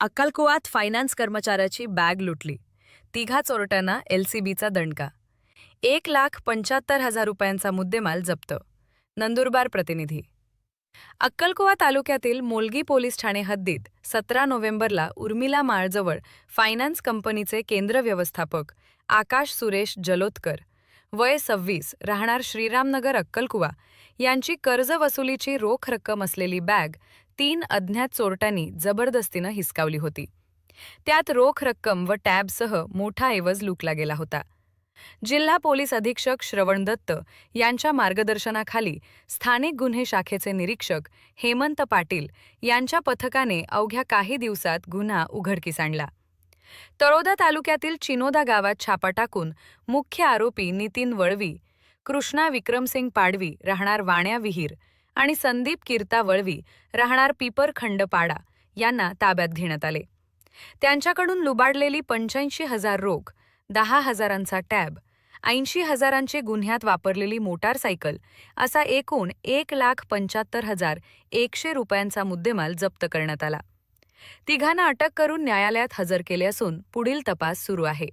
अक्कलकुवात finance कर्मचाऱ्याची bag लुटली. तिघा चोरट्यांना एलसीबीचा दणका. एक लाख पंच्याहत्तर हजार रुपयांचा मुद्देमाल जप्त. नंदुरबार प्रतिनिधी. अक्कलकुवा तालुक्यातील मोलगी पोलीस ठाणे हद्दीत सतरा नोव्हेंबरला उर्मिला माळजवळ फायनान्स कंपनीचे केंद्र व्यवस्थापक आकाश सुरेश जलोतकर वय सव्वीस राहणार श्रीरामनगर अक्कलकुवा यांची कर्ज वसुलीची रोख रक्कम असलेली बॅग तीन अज्ञात चोरट्यांनी जबरदस्तीनं हिसकावली होती. त्यात रोख रक्कम व टॅबसह मोठा ऐवज लुकला गेला होता. जिल्हा पोलीस अधीक्षक श्रवण दत्त यांच्या मार्गदर्शनाखाली स्थानिक गुन्हे शाखेचे निरीक्षक हेमंत पाटील यांच्या पथकाने अवघ्या काही दिवसात गुन्हा उघडकीस आणला. तळोदा तालुक्यातील चिनोदा गावात छापा टाकून मुख्य आरोपी नितीन वळवी कृष्णा विक्रमसिंग पाडवी राहणार वाण्या विहीर आणि संदीप कीर्ता वळवी राहणार पिपर खंडपाडा यांना ताब्यात घेण्यात आले. त्यांच्याकडून लुबाडलेली पंच्याऐंशी हजार रोख दहा हजारांचा टॅब ऐंशी हजारांची गुन्ह्यात वापरलेली मोटारसायकल असा एकूण एक लाख पंच्याहत्तर हजार एकशे रुपयांचा मुद्देमाल जप्त करण्यात आला. तिघांना अटक करून न्यायालयात हजर केले असून पुढील तपास सुरू आहे.